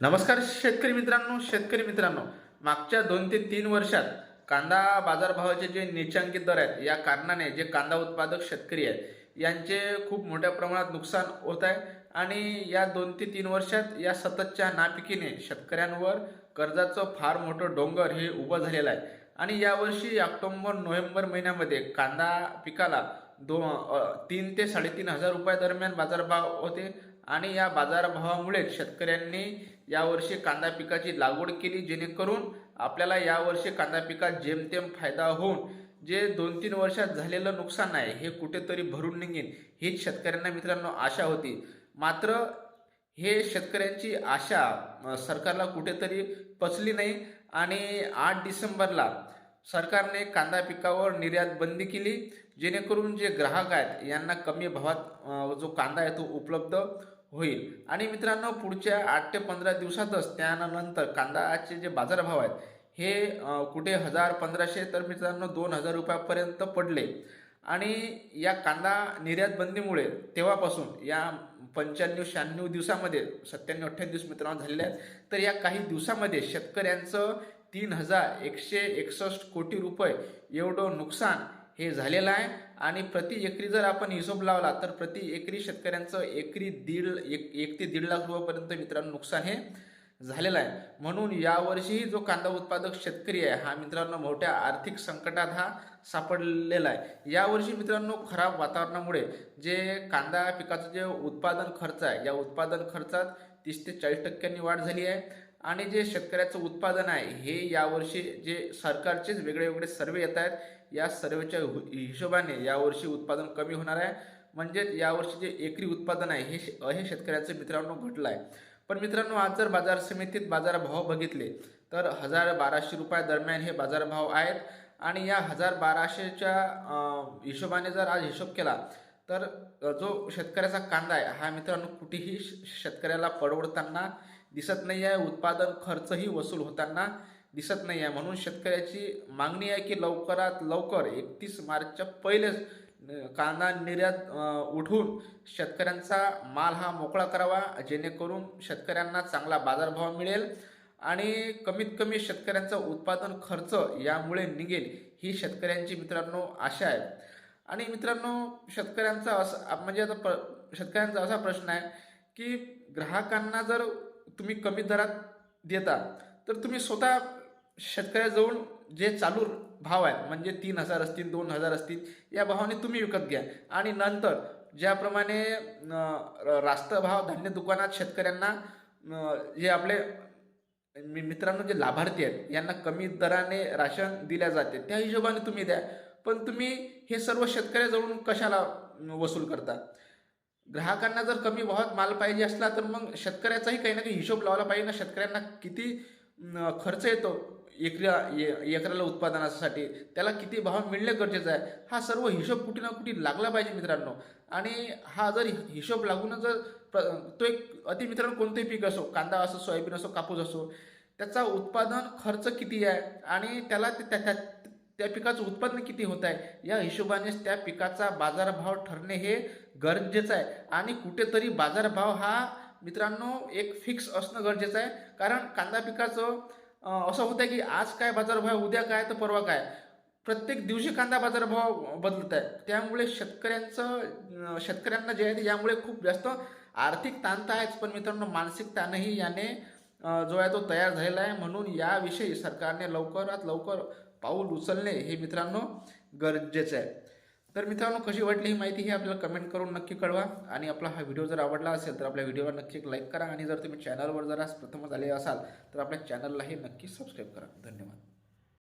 नमस्कार शेतकरी मित्रांनो शेतकरी मित्रांनो. मागच्या दोन ते तीन वर्षात कांदा बाजारभावाचे जे निचांकित दर आहेत या कारणाने जे कांदा उत्पादक शेतकरी आहेत यांचे खूप मोठ्या प्रमाणात नुकसान होत आहे आणि या दोन ते तीन वर्षात या सततच्या नापिकीने शेतकऱ्यांवर कर्जाचं फार मोठं डोंगर हे उभं झालेलं आहे. आणि यावर्षी ऑक्टोबर नोव्हेंबर महिन्यामध्ये कांदा पिकाला दो तीन ते साडेतीन हजार रुपया दरम्यान बाजारभाव होते आणि या बाजारभावामुळे शेतकऱ्यांनी यावर्षी कांदा पिकाची लागवड केली जेणेकरून आपल्याला यावर्षी कांदा पिकात जेमतेम फायदा होऊन जे दोन तीन वर्षात झालेलं नुकसान आहे हे कुठेतरी भरून निघेल हीच शेतकऱ्यांना मित्रांनो आशा होती. मात्र हे शेतकऱ्यांची आशा सरकारला कुठेतरी पचली नाही आणि आठ डिसेंबरला सरकारने कांदा पिकावर निर्यात बंदी केली जेणेकरून जे ग्राहक आहेत यांना कमी भावात जो कांदा आहे तो उपलब्ध होईल. आणि मित्रांनो पुढच्या आठ ते पंधरा दिवसातच त्यानंतर कांदाचे जे बाजारभाव आहेत हे कुठे हजार पंधराशे तर मित्रांनो दोन हजार रुपयापर्यंत पडले. आणि या कांदा निर्यात बंदीमुळे तेव्हापासून या पंच्याण्णव शहाण्णव दिवसामध्ये सत्त्याण्णव अठ्ठ्याण्णव दिवस मित्रांनो झालेले आहेत. तर या काही दिवसामध्ये शेतकऱ्यांचं तीन हजार एकशे एकसष्ट कोटी रुपये एवढं नुकसान हे झालेलं आहे. आणि प्रति एकरी जर आपण हिशोब लावला तर प्रति एकरी शेतकऱ्यांचं एकरी दीड एक एक ते दीड लाख रुपयापर्यंत मित्रांनो नुकसान हे झालेलं आहे. म्हणून यावर्षीही जो कांदा उत्पादक शेतकरी आहे हा मित्रांनो मोठ्या आर्थिक संकटात हा सापडलेला आहे. यावर्षी मित्रांनो खराब वातावरणामुळे जे कांदा पिकाचं जे उत्पादन खर्च आहे या उत्पादन खर्चात तीस ते चाळीस टक्क्यांनी वाढ झाली आहे. आणि जे शेतकऱ्याचं उत्पादन आहे हे यावर्षी जे सरकारचेच वेगळे वेगळे सर्वे येत आहेत या सर्वेच्या हिशोबाने यावर्षी उत्पादन कमी होणार आहे. म्हणजेच यावर्षी जे एकरी उत्पादन आहे हे शे- हे शेतकऱ्याचं मित्रांनो घटलं आहे पण मित्रांनो आज जर बाजार समितीत बाजारभाव बघितले तर हजार बाराशे रुपया दरम्यान हे बाजारभाव आहेत. आणि या हजार बाराशेच्या हिशोबाने जर आज हिशोब केला तर जो शेतकऱ्याचा कांदा आहे हा मित्रांनो कुठेही श- शेतकऱ्याला परवडताना दिसत नाही आहे उत्पादन खर्चही वसूल होताना दिसत नाही आहे म्हणून शेतकऱ्याची मागणी आहे की लवकरात लवकर एकतीस मार्चच्या पहिलेच कांदा निर्यात उठून शेतकऱ्यांचा माल हा मोकळा करावा जेणेकरून शेतकऱ्यांना चांगला बाजारभाव मिळेल आणि कमीत कमी शेतकऱ्यांचा उत्पादन खर्च यामुळे निघेल ही शेतकऱ्यांची मित्रांनो आशा आहे. आणि मित्रांनो शेतकऱ्यांचा असं म्हणजे आता प शेतकऱ्यांचा असा प्रश्न आहे की ग्राहकांना जर तुम्ही कमी दरात देता तर तुम्ही स्वतः शेतकऱ्याजवळ जे चालू भाव आहेत म्हणजे तीन हजार असतील दोन हजार असतील या भावाने तुम्ही विकत घ्या. आणि नंतर ज्याप्रमाणे रास्त भाव धान्य दुकानात शेतकऱ्यांना जे आपले मित्रांनो जे लाभार्थी आहेत यांना कमी दराने राशन दिल्या जाते त्या हिशोबाने तुम्ही द्या. पण तुम्ही हे सर्व शेतकऱ्याजवळून कशाला वसूल करता? ग्राहकांना जर कमी भावात माल पाहिजे असला तर मग शेतकऱ्याचाही काही ना काही हिशोब लावला पाहिजे ना. शेतकऱ्यांना किती खर्च येतो एकऱ्या ए- एकराला उत्पादनासाठी? त्याला किती भाव मिळणे गरजेचं आहे? हा सर्व हिशोब कुठे ना कुठे लागला पाहिजे मित्रांनो. आणि हा जर हिशोब लागून जर प्र तो एक अति मित्रांनो कोणतंही पीक असो कांदा असो सोयाबीन असो कापूस असो त्याचा उत्पादन खर्च किती आहे? आणि त्याला ते- त्या त्या- पिकाचं उत्पन्न किती होत आहे या हिशोबानेच त्या पिकाचा बाजारभाव ठरणे हे गरजेचं आहे. आणि कुठेतरी बाजारभाव हा मित्रांनो एक फिक्स असणं गरजेचं आहे. कारण कांदा पिकाचं असं होतं की आज काय बाजारभाव उद्या काय तर परवा काय? प्रत्येक दिवशी कांदा बाजारभाव बदलत आहे त्यामुळे शेतकऱ्यांचं शेतकऱ्यांना जे आहे ते यामुळे खूप जास्त आर्थिक ताण तर आहेच पण मित्रांनो मानसिक ताणही याने जो आहे तो तयार झालेला आहे. म्हणून याविषयी सरकारने लवकरात लवकर पाऊल उचलणे हे मित्रांनो गरजेचं आहे. तर मित्रांनो कशी वाटली ही माहिती ही आपल्याला कमेंट करून नक्की कळवा. आणि आपला हा व्हिडिओ जर आवडला असेल तर आपल्या व्हिडिओला नक्की एक लाईक करा. आणि जर तुम्ही चॅनलवर जर आज प्रथमच आले असाल तर आपल्या चॅनललाही नक्की सबस्क्राईब करा. धन्यवाद.